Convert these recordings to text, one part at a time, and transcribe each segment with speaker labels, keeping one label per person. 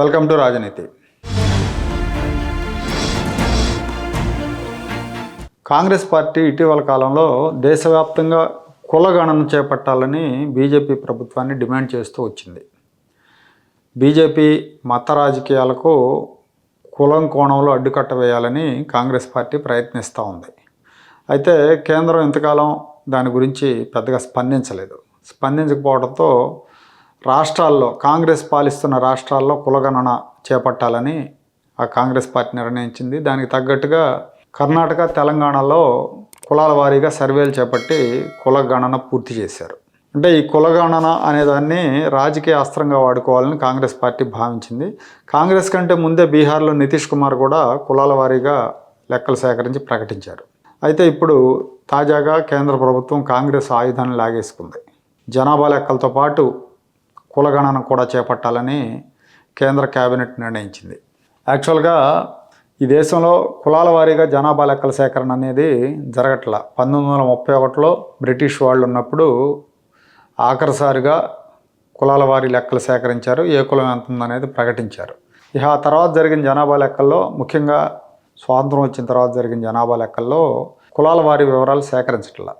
Speaker 1: Welcome to రాజనీతి. Congress party ఇటీవల కాలంలో దేశవ్యాప్తంగా కులగణన చేపట్టాలని బీజేపీ ప్రభుత్వాన్ని డిమాండ్ చేస్తూ వచ్చింది. బీజేపీ మత రాజకీయాలకు కులం కోణంలో అడ్డుకట్ట వేయాలని కాంగ్రెస్ పార్టీ ప్రయత్నిస్తూ ఉంది. అయితే కేంద్రం ఇంతకాలం దాని గురించి పెద్దగా స్పందించలేదు. స్పందించకపోవడంతో రాష్ట్రాల్లో కాంగ్రెస్ పాలిస్తున్న రాష్ట్రాల్లో కులగణన చేపట్టాలని ఆ కాంగ్రెస్ పార్టీ నిర్ణయించింది. దానికి తగ్గట్టుగా కర్ణాటక తెలంగాణలో కులాల వారీగా సర్వేలు చేపట్టి కులగణన పూర్తి చేశారు. అంటే ఈ కులగణన అనేదాన్ని రాజకీయ అస్త్రంగా వాడుకోవాలని కాంగ్రెస్ పార్టీ భావించింది. కాంగ్రెస్ కంటే ముందే బీహార్లో నితీష్ కుమార్ కూడా కులాల వారీగా లెక్కలు సేకరించి ప్రకటించారు. అయితే ఇప్పుడు తాజాగా కేంద్ర ప్రభుత్వం కాంగ్రెస్ ఆయుధాన్ని లాగేసుకుంది. జనాభా లెక్కలతో పాటు కులగణన కూడా చేపట్టాలని కేంద్ర కేబినెట్ నిర్ణయించింది. యాక్చువల్గా ఈ దేశంలో కులాల వారీగా జనాభా లెక్కల సేకరణ అనేది జరగట్ల. పంతొమ్మిది వందల ముప్పై ఒకటిలో బ్రిటిష్ వాళ్ళు ఉన్నప్పుడు ఆఖరిసారిగా కులాల వారి లెక్కలు సేకరించారు ఏ కులం ఎంత ఉందనేది ప్రకటించారు. ఇక ఆ తర్వాత జరిగిన జనాభా లెక్కల్లో ముఖ్యంగా స్వాతంత్రం వచ్చిన తర్వాత జరిగిన జనాభా లెక్కల్లో కులాల వారి వివరాలు సేకరించట్ల.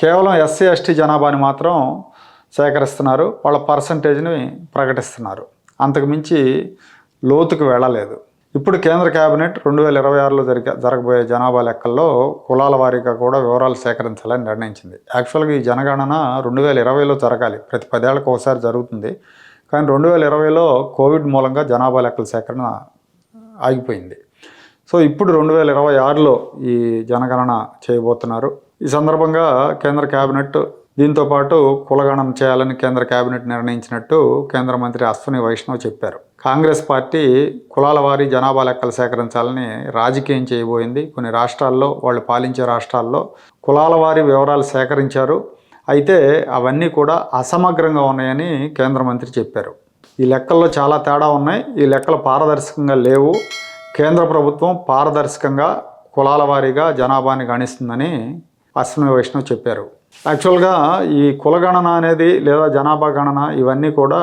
Speaker 1: కేవలం ఎస్సీ ఎస్టీ జనాభాని మాత్రం సేకరిస్తున్నారు. వాళ్ళ పర్సంటేజ్ని ప్రకటిస్తున్నారు. అంతకుమించి లోతుకు వెళ్ళలేదు. ఇప్పుడు కేంద్ర కేబినెట్ రెండు వేల ఇరవై ఆరులో జరిగే జరగబోయే జనాభా లెక్కల్లో కులాల వారీగా కూడా వివరాలు సేకరించాలని నిర్ణయించింది. యాక్చువల్గా ఈ జనగణన రెండు వేల ఇరవైలో జరగాలి. ప్రతి పదేళ్ళకు ఒకసారి జరుగుతుంది. కానీ రెండు వేల ఇరవైలో కోవిడ్ మూలంగా జనాభా లెక్కల సేకరణ ఆగిపోయింది. సో ఇప్పుడు రెండు వేల ఇరవై ఆరులో ఈ జనగణన చేయబోతున్నారు. ఈ సందర్భంగా కేంద్ర కేబినెట్ దీంతో పాటు చేయాలని కేంద్ర కేబినెట్ నిర్ణయించినట్టు కేంద్ర మంత్రి అశ్విని వైష్ణవ్ చెప్పారు. కాంగ్రెస్ పార్టీ కులాల వారి జనాభా లెక్కలు సేకరించాలని రాజకీయం చేయబోయింది. కొన్ని రాష్ట్రాల్లో వాళ్ళు పాలించే రాష్ట్రాల్లో కులాల వారి వివరాలు సేకరించారు. అయితే అవన్నీ కూడా అసమగ్రంగా ఉన్నాయని కేంద్ర మంత్రి చెప్పారు. ఈ లెక్కల్లో చాలా తేడా ఉన్నాయి. ఈ లెక్కలు పారదర్శకంగా లేవు. కేంద్ర ప్రభుత్వం పారదర్శకంగా కులాల వారీగా జనాభాని గణిస్తుందని అశ్విని వైష్ణవ్ చెప్పారు. యాక్చువల్గా ఈ కులగణన అనేది లేదా జనాభా గణన ఇవన్నీ కూడా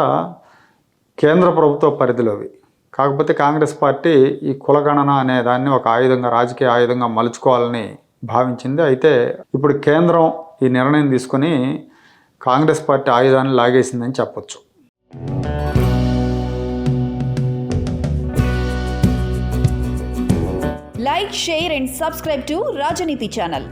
Speaker 1: కేంద్ర ప్రభుత్వ పరిధిలోవి కాకపోతే కాంగ్రెస్ పార్టీ ఈ కులగణన అనే దాన్ని ఒక ఆయుధంగా రాజకీయ ఆయుధంగా మలుచుకోవాలని భావించింది. అయితే ఇప్పుడు కేంద్రం ఈ నిర్ణయం తీసుకొని కాంగ్రెస్ పార్టీ ఆయుధాన్ని లాగేసిందని చెప్పొచ్చు.
Speaker 2: Like share and subscribe to Rajaneeti channel